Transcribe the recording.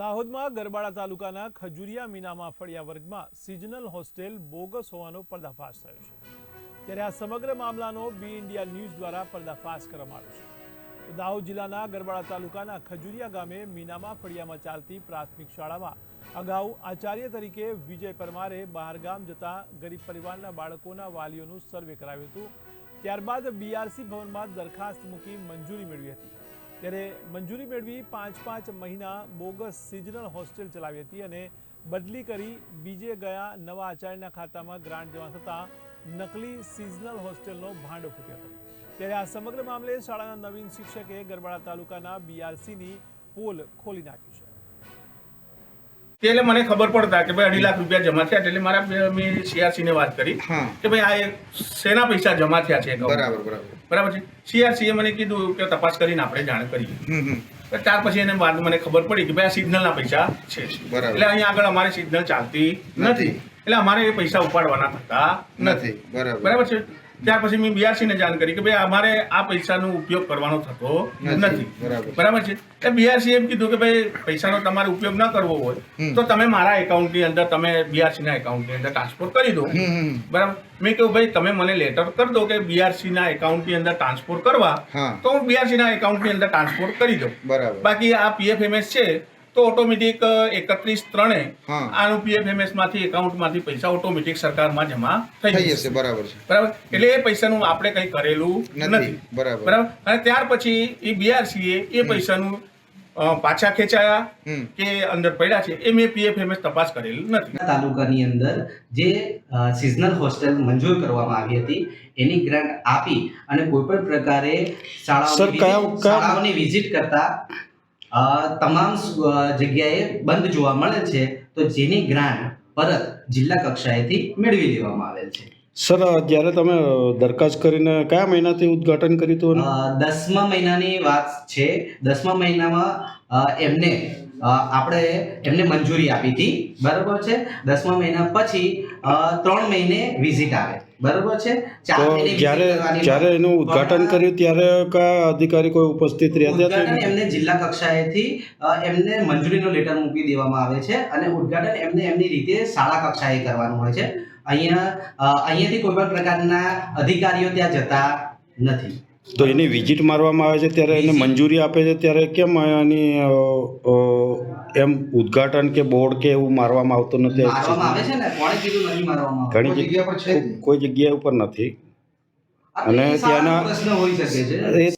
દાહોદમાં ગરબાડા તાલુકાના ખજુરિયા મીનામાં ફળિયા વર્ગમાં સિઝનલ હોસ્ટેલ બોગસ હોવાનો પર્દાફાશ થયો છે. ત્યારે આ સમગ્ર મામલાનો બી ઇન્ડિયા ન્યૂઝ દ્વારા પર્દાફાશ કરવામાં આવ્યો છે. દાહોદ જિલ્લાના ગરબાડા તાલુકાના ખજુરિયા ગામે મીનામાં ફળિયામાં ચાલતી પ્રાથમિક શાળામાં અગાઉ આચાર્ય તરીકે વિજય પરમારે બહારગામ જતા ગરીબ પરિવારના બાળકોના વાલીઓનું સર્વે કરાવ્યું હતું. ત્યારબાદ બીઆરસી ભવનમાં દરખાસ્ત મૂકી મંજૂરી મેળવી હતી. ત્યારે મંજૂરી મેળવી પાંચ પાંચ મહિના બોગસ સિઝનલ હોસ્ટેલ ચલાવી હતી અને બદલી કરી બીજે ગયા નવા આચાર્યના ખાતામાં ગ્રાન્ટ જમા થતાં નકલી સિઝનલ હોસ્ટેલનો ભાંડો ફૂટ્યો હતો. ત્યારે આ સમગ્ર મામલે શાળાના નવીન શિક્ષકે ગરબાડા તાલુકાના બીઆરસીની પોલ ખોલી નાખી છે. એટલે મને ખબર પડતા કે ભાઈ અઢી લાખ રૂપિયા જમા થયા એટલે મારા મેં સીઆરસી ને વાત કરી કે ભાઈ આ એક શેના પૈસા જમા થયા છે બરાબર બરાબર. બરાબર છે? સીઆરસીએ મને કીધું કે તપાસ કરીને આપણે જાણ કરીએ. ત્યાર પછી એને બાદ મને ખબર પડી કે ભાઈ આ સિગ્નલના પૈસા છે. એટલે અહીંયા આગળ અમારે સિગ્નલ ચાલતી નથી. એટલે અમારે એ પૈસા ઉપાડવાના થતા નથી. બરાબર. છે? ત્યાર પછી મેં બીઆરસી ને જાણ કરી કે ભાઈ અમારે આ પૈસાનો ઉપયોગ કરવાનો થતો નથી. બરાબર. છે? એટલે બીઆરસી એમ કીધું કે ભાઈ પૈસાનો તમારે ઉપયોગ ન કરવો હોય તો તમે મારા એકાઉન્ટની અંદર તમે બીઆરસી ના એકાઉન્ટની અંદર ટ્રાન્સફર કરી દો. બરાબર? મેં કહ્યું ભાઈ તમે મને લેટર કરી દો કે બીઆરસી ના એકાઉન્ટની અંદર ટ્રાન્સફર કરવા તો હું બીઆરસી ના એકાઉન્ટની અંદર ટ્રાન્સફર કરી દઉં. બરાબર. બાકી આ પીએફએમએસ છે તો ઓટોમેટિક એકત્રીસ ત્રણે. આનું પીએફએમએસમાંથી એકાઉન્ટમાંથી પૈસા ઓટોમેટિક સરકારમાં જમા થઈ જશે. બરાબર છે. બરાબર? એટલે એ પૈસાનું આપણે કંઈ કરેલું નથી બરાબર. બરાબર? અને ત્યાર પછી એ બીઆરસીએ એ પૈસાનું પાછા ખેંચાયા કે અંદર પડ્યા છે એ મેં પીએફએમએસ તપાસ કરેલ નથી. તાલુકાની અંદર જે સિઝનલ હોસ્ટેલ મંજૂર કરવામાં આવી હતી એની ગ્રાન્ટ આપી અને કોઈ પણ પ્રકારે શાળાઓની શાળાઓની વિઝિટ કરતા તમામ જગ્યાએ બંધ જોવા મળે છે તો જેની ગ્રાન્ટ પરત જિલ્લા કક્ષાએથી મેળવી લેવામાં આવેલ છે. સર જ્યારે તમે દરખાસ્ત કરીને કયા મહિનાથી ઉદ્ઘાટન કર્યું હતું દસમા મહિનાની વાત છે. દસમા મહિનામાં એમને આપણે એમને મંજૂરી આપી હતી. બરાબર છે? દસમા મહિના પછી ત્રણ મહિને વિઝિટ આવે. બરાબર છે? જ્યારે જ્યારે એનું ઉદ્ઘાટન કર્યું ત્યારે કયા અધિકારી કોઈ ઉપસ્થિત રહ્યા હતા એમને જિલ્લા કક્ષાએથી એમને મંજૂરીનો લેટર મૂકી દેવામાં આવે છે અને ઉદ્ઘાટન એમને એમની રીતે શાળા કક્ષાએ કરવાનું હોય છે. અહીંયા અહીંયાથી કોઈ પણ પ્રકારના અધિકારીઓ ત્યાં જતા નથી. તો એની વિઝિટ મારવામાં આવે છે ત્યારે એને મંજૂરી આપે છે ત્યારે કેમ એની એમ ઉદ્ઘાટન કે બોર્ડ કે એવું મારવામાં આવતું નથી? મારવામાં આવે છે ને? કોણે કીધું નથી મારવામાં? ઘણી જગ્યા પર છે કોઈ જગ્યા ઉપર નથી. અને ત્યાંના- પ્રશ્ન હોઈ શકે છે.